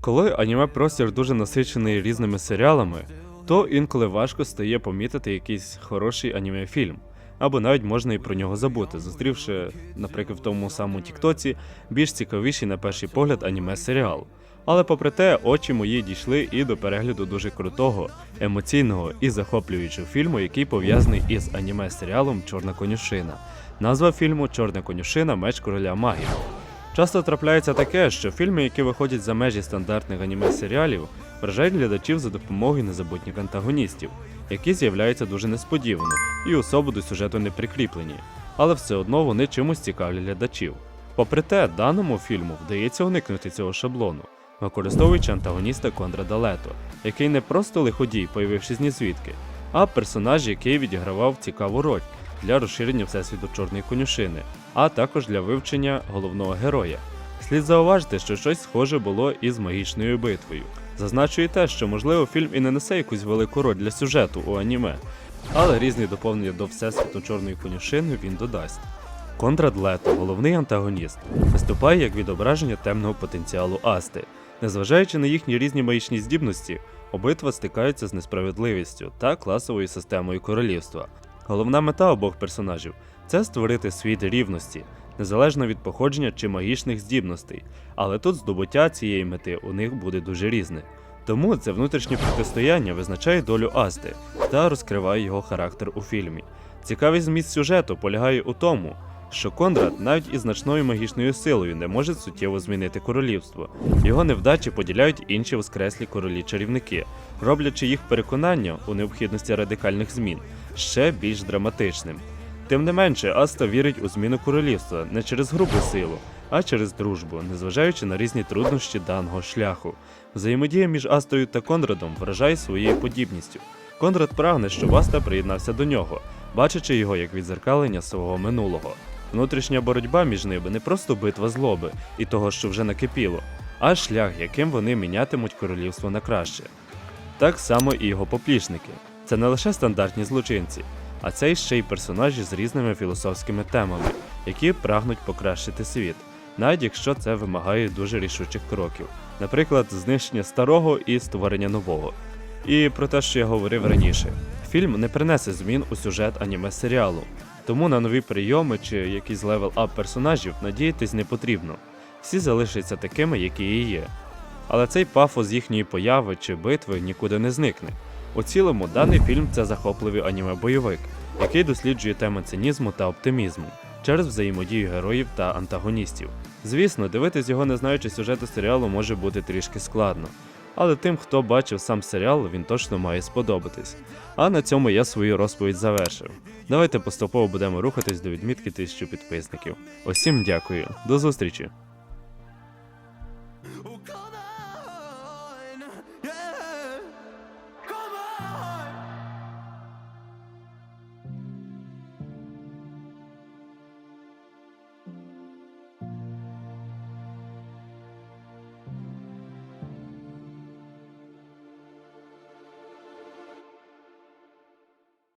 Коли аніме простір дуже насичений різними серіалами, то інколи важко стає помітити якийсь хороший аніме фільм. Або навіть можна і про нього забути, зустрівши, наприклад, в тому самому Тіктоці більш цікавіший на перший погляд аніме серіал. Але попри те, очі мої дійшли і до перегляду дуже крутого, емоційного і захоплюючого фільму, який пов'язаний із аніме серіалом Чорна конюшина. Назва фільму Чорна конюшина Меч короля магів. Часто трапляється таке, що фільми, які виходять за межі стандартних аніме серіалів, вражають глядачів за допомогою незабутніх антагоністів, які з'являються дуже несподівано і особо до сюжету не прикріплені, але все одно вони чимось цікавлять глядачів. Попри те, даному фільму вдається уникнути цього шаблону, використовуючи антагоніста Конрада Лето, який не просто лиходій, появившись ні звідки, а персонаж, який відігравав цікаву роль для розширення всесвіту чорної конюшини, а також для вивчення головного героя. Слід зауважити, що щось схоже було із магічною битвою. Зазначу і те, що можливо фільм і не несе якусь велику роль для сюжету у аніме, але різні доповнення до всесвіту чорної конюшини він додасть. Конрад Лето, головний антагоніст, виступає як відображення темного потенціалу Асти. Незважаючи на їхні різні магічні здібності, обидва стикаються з несправедливістю та класовою системою королівства. Головна мета обох персонажів це створити світ рівності, незалежно від походження чи магічних здібностей, але тут здобуття цієї мети у них буде дуже різне. Тому це внутрішнє протистояння визначає долю Асти та розкриває його характер у фільмі. Цікавий зміст сюжету полягає у тому, що Конрад навіть із значною магічною силою не може суттєво змінити королівство. Його невдачі поділяють інші воскреслі королі-чарівники, роблячи їх переконання у необхідності радикальних змін ще більш драматичним. Тим не менше, Аста вірить у зміну королівства не через грубу силу, а через дружбу, незважаючи на різні труднощі даного шляху. Взаємодія між Астою та Конрадом вражає своєю подібністю. Конрад прагне, щоб Аста приєднався до нього, бачачи його як відзеркалення свого минулого. Внутрішня боротьба між ними не просто битва злоби і того, що вже накипіло, а шлях, яким вони мінятимуть королівство на краще. Так само і його поплічники. Це не лише стандартні злочинці, а це ще й персонажі з різними філософськими темами, які прагнуть покращити світ, навіть якщо це вимагає дуже рішучих кроків, наприклад, знищення старого і створення нового. І про те, що я говорив раніше, фільм не принесе змін у сюжет аніме серіалу, тому на нові прийоми чи якийсь левел ап персонажів надіятись не потрібно. Всі залишаться такими, які і є. Але цей пафос їхньої появи чи битви нікуди не зникне. У цілому, даний фільм це захопливий аніме-бойовик, який досліджує теми цинізму та оптимізму через взаємодію героїв та антагоністів. Звісно, дивитись його, не знаючи сюжету серіалу, може бути трішки складно. Але тим, хто бачив сам серіал, він точно має сподобатись. А на цьому я свою розповідь завершив. Давайте поступово будемо рухатись до відмітки 1000 підписників. Усім дякую, до зустрічі!